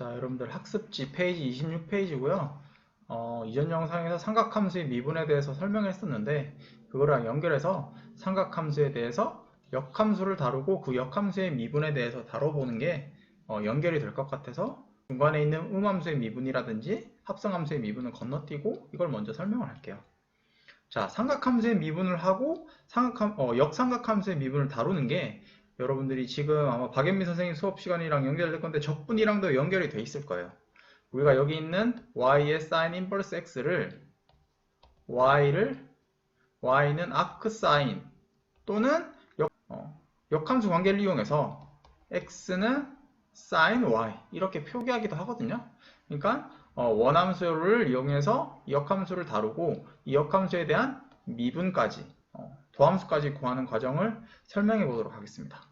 자, 여러분들 학습지 페이지 26페이지고요. 어, 이전 영상에서 삼각함수의 미분에 대해서 설명했었는데 그거랑 연결해서 삼각함수에 대해서 역함수를 다루고 그 역함수의 미분에 대해서 다뤄보는 게 어, 연결이 될 것 같아서 중간에 있는 음함수의 미분이라든지 합성함수의 미분을 건너뛰고 이걸 먼저 설명을 할게요. 자, 삼각함수의 미분을 하고 삼각함, 어, 역삼각함수의 미분을 다루는 게 여러분들이 지금 아마 박연미 선생님 수업 시간이랑 연결될 건데 적분이랑도 연결이 돼 있을 거예요. 우리가 여기 있는 y의 sin 인버스 x를 y를 y는 아크 사인 또는 역, 어, 역함수 관계를 이용해서 x는 sin y 이렇게 표기하기도 하거든요. 그러니까 어, 원함수를 이용해서 이 역함수를 다루고 이 역함수에 대한 미분까지 어, 도함수까지 구하는 과정을 설명해 보도록 하겠습니다.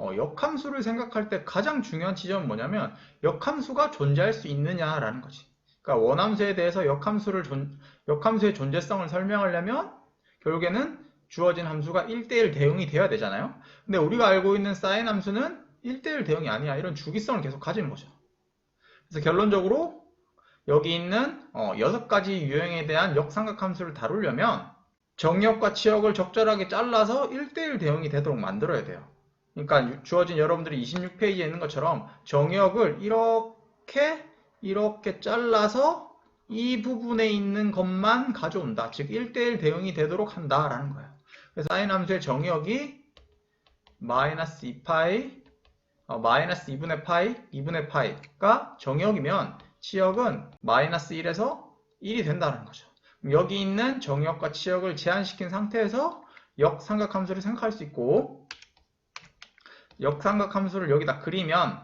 어, 역함수를 생각할 때 가장 중요한 지점은 뭐냐면 역함수가 존재할 수 있느냐라는 거지. 그러니까 원함수에 대해서 역함수를 존, 역함수의 존재성을 설명하려면 결국에는 주어진 함수가 1대1 대응이 돼야 되잖아요. 근데 우리가 알고 있는 사인 함수는 1대1 대응이 아니야. 이런 주기성을 계속 가지는 거죠. 그래서 결론적으로 여기 있는 어, 6가지 유형에 대한 역삼각함수를 다루려면 정역과 치역을 적절하게 잘라서 1대1 대응이 되도록 만들어야 돼요. 그러니까 주어진 여러분들이 26페이지에 있는 것처럼 정역을 이렇게 이렇게 잘라서 이 부분에 있는 것만 가져온다. 즉 1대1 대응이 되도록 한다라는 거예요. 그래서 사인 함수의 정역이 마이너스 2파이 어, 마이너스 2분의 파이 2분의 파이가 정역이면 치역은 마이너스 1에서 1이 된다는 거죠. 여기 있는 정역과 치역을 제한시킨 상태에서 역삼각함수를 생각할 수 있고 역삼각 함수를 여기다 그리면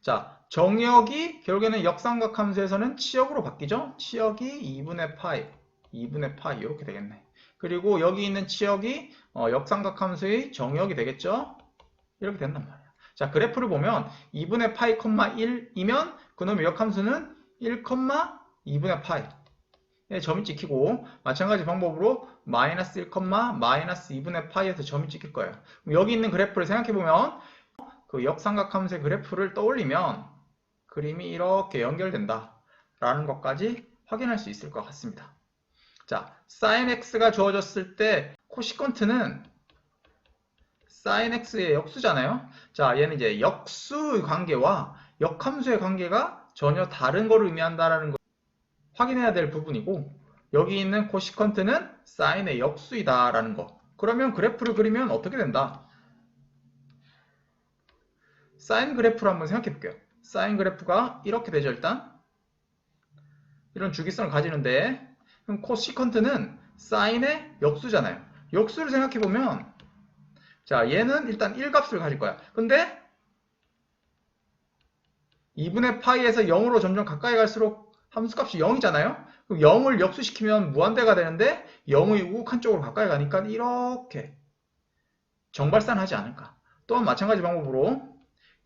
자 정역이 결국에는 역삼각 함수에서는 치역으로 바뀌죠. 치역이 2분의 파이 2분의 파이 이렇게 되겠네. 그리고 여기 있는 치역이 어, 역삼각 함수의 정역이 되겠죠. 이렇게 된단 말이야. 자 그래프를 보면 2분의 파이, 1이면 그놈의 역함수는 1, 2분의 파이 에 점이 찍히고 마찬가지 방법으로 마이너스 1, 마이너스 2분의 파이에서 점이 찍힐 거예요. 여기 있는 그래프를 생각해보면 그 역삼각함수의 그래프를 떠올리면 그림이 이렇게 연결된다 라는 것까지 확인할 수 있을 것 같습니다. 자, sin x가 주어졌을 때 코시컨트는 sin x의 역수잖아요. 자, 얘는 이제 역수의 관계와 역함수의 관계가 전혀 다른 걸 의미한다라는 걸 확인해야 될 부분이고 여기 있는 코시컨트는 사인의 역수이다 라는 거. 그러면 그래프를 그리면 어떻게 된다? 사인 그래프를 한번 생각해 볼게요. 사인 그래프가 이렇게 되죠, 일단. 이런 주기성을 가지는데 그럼 코시컨트는 사인의 역수잖아요. 역수를 생각해 보면 자, 얘는 일단 1값을 가질 거야. 근데 2분의 파이에서 0으로 점점 가까이 갈수록 함수값이 0이잖아요. 그럼 0을 역수시키면 무한대가 되는데 0의 우극한 쪽으로 가까이 가니까 이렇게 정발산하지 않을까. 또한 마찬가지 방법으로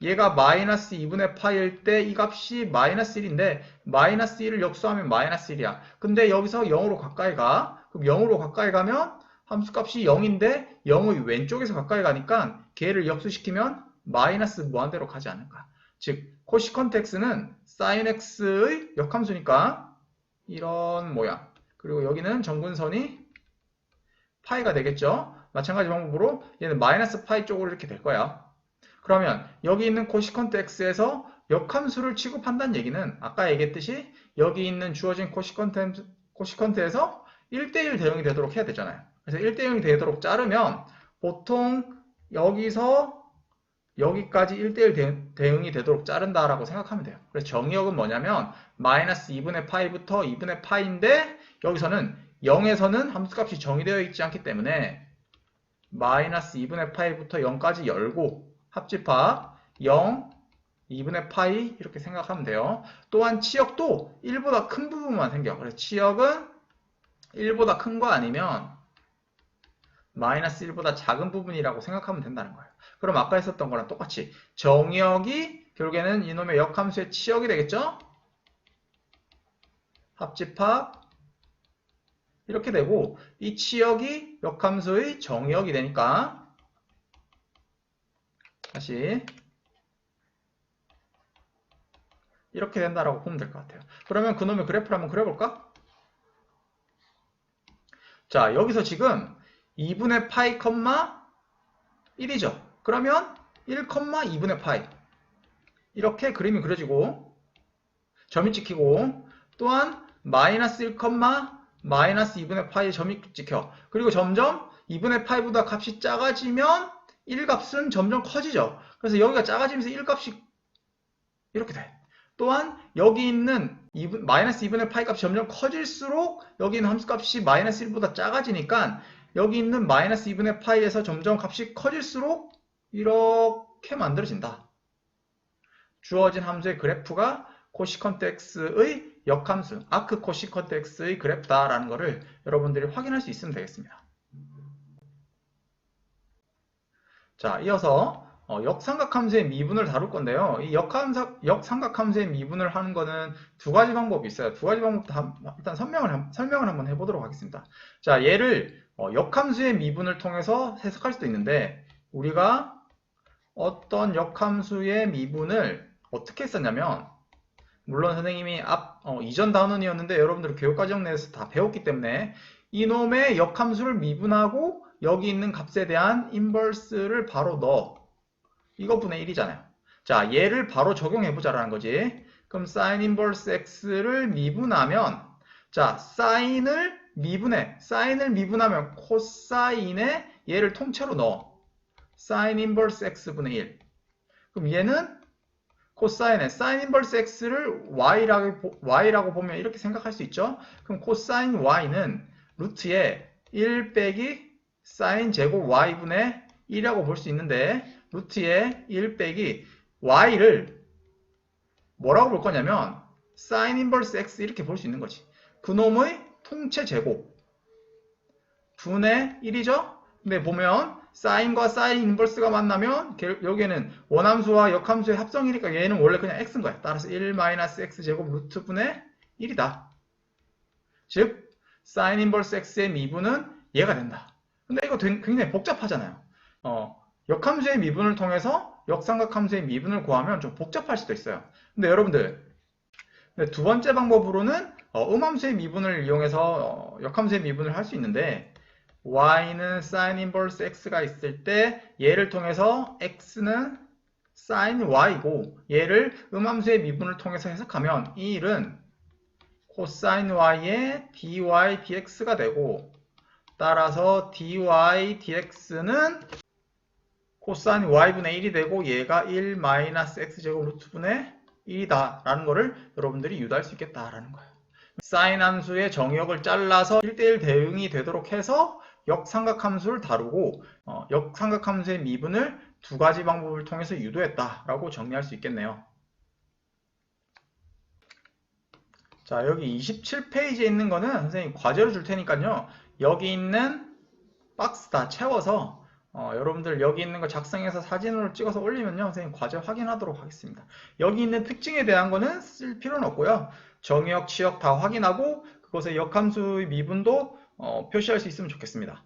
얘가 마이너스 2분의 파일 때 이 값이 마이너스 1인데 마이너스 1을 역수하면 마이너스 1이야. 근데 여기서 0으로 가까이 가. 그럼 0으로 가까이 가면 함수값이 0인데 0의 왼쪽에서 가까이 가니까 걔를 역수시키면 마이너스 무한대로 가지 않을까. 즉 x는 sin x의 역함수니까 이런 모양. 그리고 여기는 정근선이 파이가 되겠죠? 마찬가지 방법으로 얘는 마이너스 파이 쪽으로 이렇게 될 거야. 그러면 여기 있는 코시컨트 x에서 역함수를 취급한다는 얘기는 아까 얘기했듯이 여기 있는 주어진 코시컨트, 코시컨트에서 1대1 대응이 되도록 해야 되잖아요. 그래서 1대1이 되도록 자르면 보통 여기서 여기까지 1대1 대응이 되도록 자른다라고 생각하면 돼요. 그래서 정의역은 뭐냐면 마이너스 2분의 파이부터 2분의 파인데 여기서는 0에서는 함수값이 정의되어 있지 않기 때문에 마이너스 2분의 파이부터 0까지 열고 합집합 0, 2분의 파이 이렇게 생각하면 돼요. 또한 치역도 1보다 큰 부분만 생겨. 그래서 치역은 1보다 큰 거 아니면 마이너스 1보다 작은 부분이라고 생각하면 된다는 거예요. 그럼 아까 했었던 거랑 똑같이 정역이 결국에는 이놈의 역함수의 치역이 되겠죠? 합집합 이렇게 되고 이 치역이 역함수의 정역이 되니까 다시 이렇게 된다라고 보면 될 것 같아요. 그러면 그놈의 그래프를 한번 그려볼까? 자, 여기서 지금 2분의 파이 컴마 1이죠. 그러면 1, 2분의 파이 이렇게 그림이 그려지고 점이 찍히고 또한 마이너스 1, 마이너스 2분의 파이 점이 찍혀. 그리고 점점 2분의 파이보다 값이 작아지면 1 값은 점점 커지죠. 그래서 여기가 작아지면서 1 값이 이렇게 돼. 또한 여기 있는 2분, 마이너스 2분의 파이 값이 점점 커질수록 여기 있는 함수 값이 마이너스 1보다 작아지니까 여기 있는 마이너스 2분의 파이에서 점점 값이 커질수록 이렇게 만들어진다. 주어진 함수의 그래프가 코시컨트 x의 역함수, 아크 코시컨트 x의 그래프다라는 것을 여러분들이 확인할 수 있으면 되겠습니다. 자, 이어서 어, 역삼각함수의 미분을 다룰 건데요. 이 역함사, 역삼각함수의 미분을 하는 거는 두 가지 방법이 있어요. 두 가지 방법도 한- 일단 설명을, 한- 설명을 한번 해보도록 하겠습니다. 자, 얘를 어, 역함수의 미분을 통해서 해석할 수도 있는데 우리가 어떤 역함수의 미분을 어떻게 했었냐면 물론 선생님이 앞 어, 이전 단원이었는데 여러분들 교육과정 내에서 다 배웠기 때문에 이놈의 역함수를 미분하고 여기 있는 값에 대한 인버스를 바로 넣어 이것분의 1이잖아요. 자, 얘를 바로 적용해보자라는 거지. 그럼 sin 인버스 x를 미분하면 자, 사인을 미분해. 사인을 미분하면 코사인에 얘를 통째로 넣어. Sin 인버스 x분의 1. 그럼 얘는 코사인에 sin 인버스 x를 y라고, 보- y라고 보면 이렇게 생각할 수 있죠. 그럼 코사인 y는 루트에 1 빼기 sin 제곱 y분의 1이라고 볼 수 있는데 루트에 1 빼기 y를 뭐라고 볼 거냐면 sin 인버스 x 이렇게 볼 수 있는 거지. 그놈의 통체 제곱 분의 1이죠? 근데 보면 사인과 사인 인버스가 만나면 개- 여기에는 원함수와 역함수의 합성이니까 얘는 원래 그냥 x인 거야. 따라서 1-x 제곱 루트 분의 1이다. 즉 사인 인버스 x의 미분은 얘가 된다. 근데 이거 된- 굉장히 복잡하잖아요. 어, 역함수의 미분을 통해서 역삼각함수의 미분을 구하면 좀 복잡할 수도 있어요. 근데 여러분들 두 번째 방법으로는 어, 음함수의 미분을 이용해서 어, 역함수의 미분을 할 수 있는데 y는 sin 인버스 x가 있을 때 얘를 통해서 x는 sin y고 얘를 음함수의 미분을 통해서 해석하면 이 일은 코사인 y의 dy dx가 되고 따라서 dy dx는 코사인 y분의 1이 되고 얘가 1 마이너스 x제곱 루트분의 1이다 라는 거를 여러분들이 유도할 수 있겠다라는 거예요. 사인 함수의 정역을 잘라서 1대1 대응이 되도록 해서 역삼각함수를 다루고 어, 역삼각함수의 미분을 두 가지 방법을 통해서 유도했다라고 정리할 수 있겠네요. 자 여기 27페이지에 있는 거는 선생님 과제로 줄 테니까요. 여기 있는 박스 다 채워서 어, 여러분들 여기 있는 거 작성해서 사진으로 찍어서 올리면요. 선생님 과제 확인하도록 하겠습니다. 여기 있는 특징에 대한 거는 쓸 필요는 없고요. 정역, 치역 다 확인하고 그것의 역함수의 미분도 어, 표시할 수 있으면 좋겠습니다.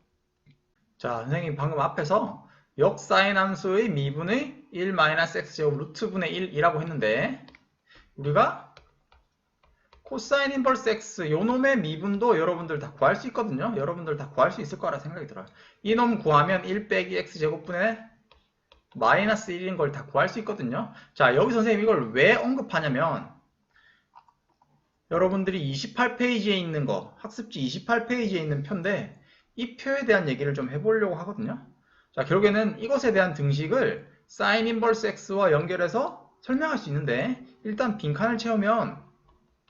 자, 선생님 방금 앞에서 역사인 함수의 미분의 1-x제곱 루트분의 1이라고 했는데 우리가 코사인 인버스 x 요놈의 미분도 여러분들 다 구할 수 있거든요. 여러분들 다 구할 수 있을 거라 생각이 들어요. 이놈 구하면 1 빼기 x제곱분의 마이너스 1인 걸 다 구할 수 있거든요. 자, 여기 선생님 이걸 왜 언급하냐면 여러분들이 28페이지에 있는 거, 학습지 28페이지에 있는 표인데 이 표에 대한 얘기를 좀 해보려고 하거든요. 자, 결국에는 이것에 대한 등식을 sin 인버스 x와 연결해서 설명할 수 있는데 일단 빈칸을 채우면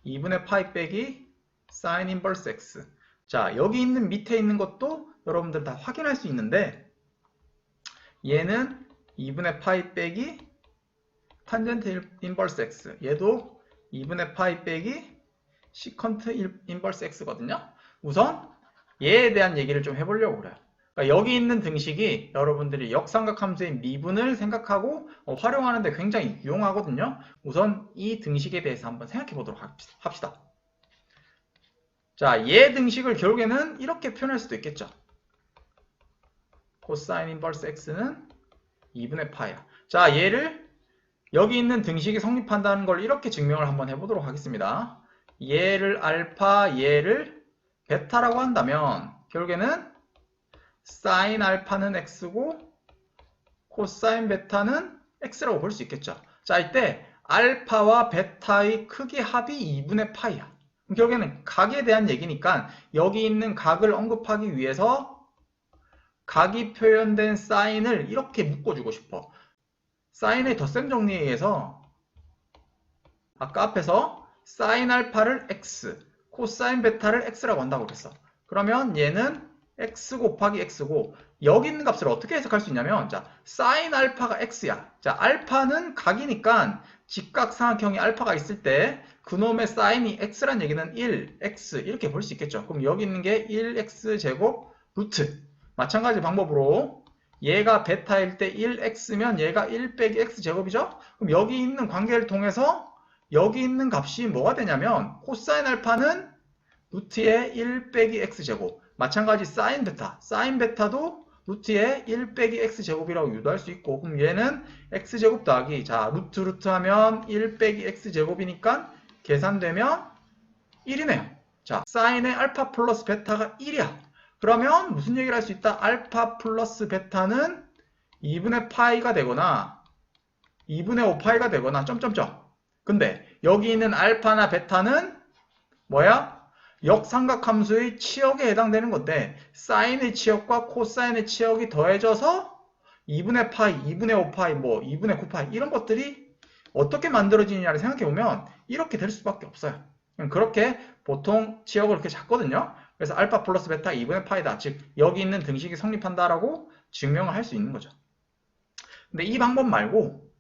2분의 파이 빼기 sin 인버스 x 자, 여기 있는 밑에 있는 것도 여러분들 다 확인할 수 있는데 얘는 2분의 파이 빼기 탄젠트 인버스 x 얘도 2분의 파이 빼기 시컨트 인버스 x거든요. 우선 얘에 대한 얘기를 좀 해보려고 그래요. 그러니까 여기 있는 등식이 여러분들이 역삼각함수의 미분을 생각하고 어, 활용하는데 굉장히 유용하거든요. 우선 이 등식에 대해서 한번 생각해 보도록 합시다. 자, 얘 등식을 결국에는 이렇게 표현할 수도 있겠죠. 코사인 인버스 x는 2분의 파야. 자, 얘를 여기 있는 등식이 성립한다는 걸 이렇게 증명을 한번 해보도록 하겠습니다. 얘를 알파, 얘를 베타라고 한다면 결국에는 사인 알파는 x고 코사인 베타는 x라고 볼 수 있겠죠. 자, 이때 알파와 베타의 크기 합이 2분의 파이야. 결국에는 각에 대한 얘기니까 여기 있는 각을 언급하기 위해서 각이 표현된 사인을 이렇게 묶어주고 싶어. 사인의 덧셈 정리에 의해서 아까 앞에서 사인 알파를 x, 코사인 베타를 x라고 한다고 그랬어. 그러면 얘는 x 곱하기 x고 여기 있는 값을 어떻게 해석할 수 있냐면 자 사인 알파가 x야. 자 알파는 각이니까 직각삼각형이 알파가 있을 때 그놈의 사인이 x란 얘기는 1, x 이렇게 볼 수 있겠죠. 그럼 여기 있는 게 1x 제곱 루트 마찬가지 방법으로 얘가 베타일 때 1x면 얘가 1 빼기 x 제곱이죠? 그럼 여기 있는 관계를 통해서 여기 있는 값이 뭐가 되냐면 코사인 알파는 루트의 1 빼기 x 제곱. 마찬가지 사인 베타. 사인 베타도 루트의 1 빼기 x 제곱이라고 유도할 수 있고 그럼 얘는 x 제곱 더하기. 자 루트 루트 하면 1 빼기 x 제곱이니까 계산되면 1이네요. 자 사인의 알파 플러스 베타가 1이야. 그러면 무슨 얘기를 할 수 있다? 알파 플러스 베타는 2분의 파이가 되거나 2분의 5파이가 되거나 점점점. 근데 여기 있는 알파나 베타는 뭐야? 역삼각함수의 치역에 해당되는 건데 사인의 치역과 코사인의 치역이 더해져서 2분의 파이, 2분의 5파이, 뭐 2분의 9파이 이런 것들이 어떻게 만들어지느냐를 생각해보면 이렇게 될 수밖에 없어요. 그렇게 보통 치역을 이렇게 잡거든요. 그래서 알파 플러스 베타 2분의 파이다. 즉 여기 있는 등식이 성립한다라고 증명을 할 수 있는 거죠. 근데 이 방법 말고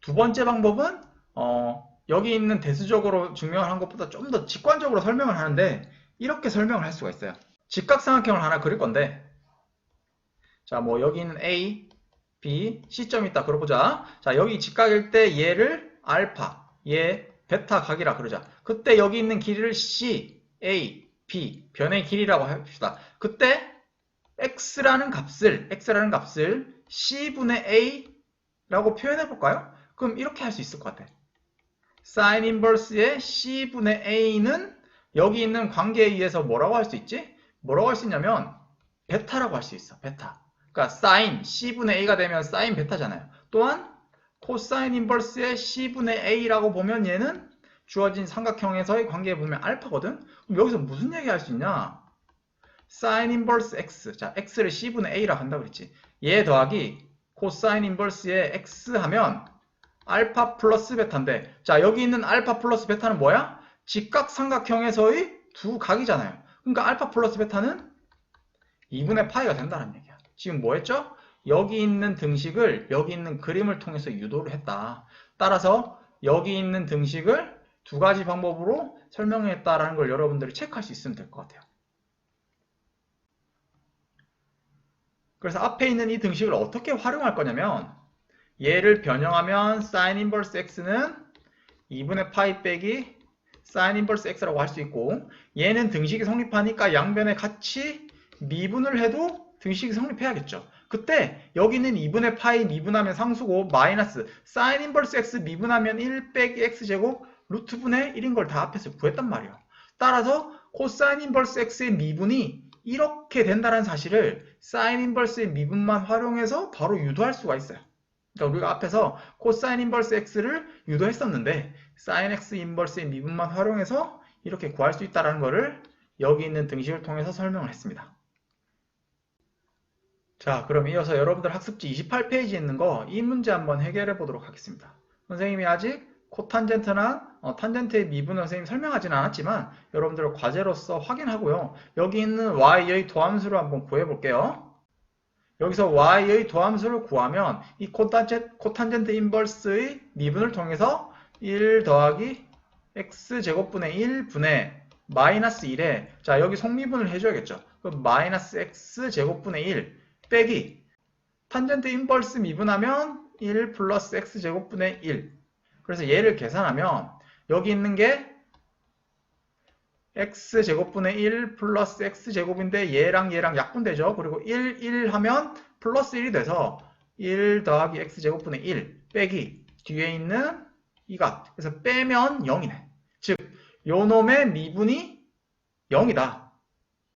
두 번째 방법은 어, 여기 있는 대수적으로 증명을 한 것보다 좀 더 직관적으로 설명을 하는데 이렇게 설명을 할 수가 있어요. 직각삼각형을 하나 그릴 건데 자 뭐 여기 있는 A, B, C점이 있다 그러보자. 자 여기 직각일 때 얘를 알파, 얘 베타 각이라 그러자. 그때 여기 있는 길이를 C, A, b 변의 길이라고 합시다. 그때 x라는 값을 x라는 값을 c분의 a라고 표현해 볼까요? 그럼 이렇게 할 수 있을 것 같아. Sin inverse의 c분의 a는 여기 있는 관계에 의해서 뭐라고 할 수 있지? 뭐라고 할 수 있냐면 베타라고 할 수 있어. 베타. 그러니까 sin c분의 a가 되면 sin 베타잖아요. 또한 코사인 인버스의 c분의 a라고 보면 얘는 주어진 삼각형에서의 관계에 보면 알파거든? 그럼 여기서 무슨 얘기 할 수 있냐? sin 인버스 x. 자, x를 c분의 a라 한다고 그랬지. 얘 더하기 코사인 인버스의 x 하면 알파 플러스 베타인데 자, 여기 있는 알파 플러스 베타는 뭐야? 직각삼각형에서의 두 각이잖아요. 그러니까 알파 플러스 베타는 2분의 파이가 된다는 얘기야. 지금 뭐 했죠? 여기 있는 등식을 여기 있는 그림을 통해서 유도를 했다. 따라서 여기 있는 등식을 두 가지 방법으로 설명했다라는 걸 여러분들이 체크할 수 있으면 될 것 같아요. 그래서 앞에 있는 이 등식을 어떻게 활용할 거냐면 얘를 변형하면 sin inverse x는 2분의 파이 빼기 sin inverse x라고 할 수 있고 얘는 등식이 성립하니까 양변에 같이 미분을 해도 등식이 성립해야겠죠. 그때 여기는 2분의 파이 미분하면 상수고 마이너스 sin inverse x 미분하면 1 빼기 x제곱 루트분의 1인 걸다 앞에서 구했단 말이에요. 따라서 코사인 인버스 x의 미분이 이렇게 된다는 사실을 사인 인버스의 미분만 활용해서 바로 유도할 수가 있어요. 그러니까 우리가 앞에서 코사인 인버스 x를 유도했었는데 사인 x 인버스의 미분만 활용해서 이렇게 구할 수 있다는 것을 여기 있는 등식을 통해서 설명을 했습니다. 자 그럼 이어서 여러분들 학습지 28페이지에 있는 거 이 문제 한번 해결해 보도록 하겠습니다. 선생님이 아직 코탄젠트나 어, 탄젠트의 미분을 선생님 설명하지는 않았지만 여러분들 과제로서 확인하고요. 여기 있는 y의 도함수를 한번 구해볼게요. 여기서 y의 도함수를 구하면 이 코탄젠트, 코탄젠트 인버스의 미분을 통해서 1 더하기 x제곱분의 1분의 마이너스 1에 자 여기 속미분을 해줘야겠죠. 그럼 마이너스 x제곱분의 1 빼기 탄젠트 인버스 미분하면 1 플러스 x제곱분의 1 그래서 얘를 계산하면 여기 있는 게 x제곱분의 1 플러스 x제곱인데 얘랑 얘랑 약분되죠. 그리고 1, 1 하면 플러스 1이 돼서 1 더하기 x제곱분의 1 빼기 뒤에 있는 이것. 그래서 빼면 0이네. 즉, 요 놈의 미분이 0이다.